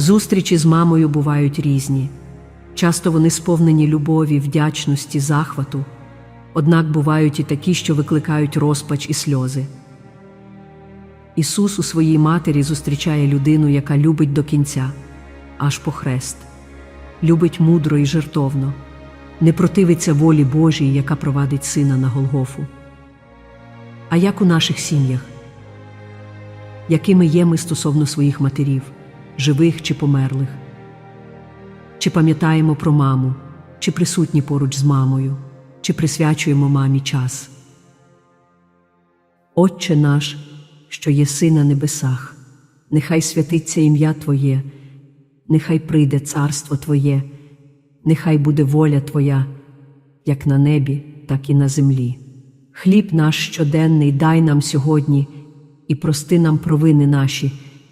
Зустрічі з мамою бувають різні. Часто вони сповнені любові, вдячності, захвату, однак бувають і такі, що викликають розпач і сльози. Ісус у своїй матері зустрічає людину, яка любить до кінця, аж по хрест, любить мудро і жертовно, не противиться волі Божій, яка провадить сина на Голгофу. А як у наших сім'ях? Якими є ми стосовно своїх матерів, живих чи померлих? Чи пам'ятаємо про маму, чи присутні поруч з мамою, чи присвячуємо мамі час? Отче наш, що єси на небесах, нехай святиться ім'я Твоє, нехай прийде царство Твоє, нехай буде воля Твоя, як на небі, так і на землі. Хліб наш щоденний дай нам сьогодні і прости нам провини наші,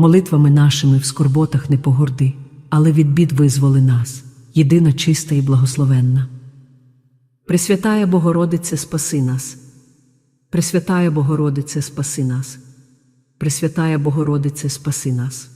молитвами нашими в скорботах не погорди, але від бід визволи нас, єдина чиста і благословенна. Пресвятая Богородице, спаси нас. Пресвятая Богородице, спаси нас. Пресвятая Богородице, спаси нас.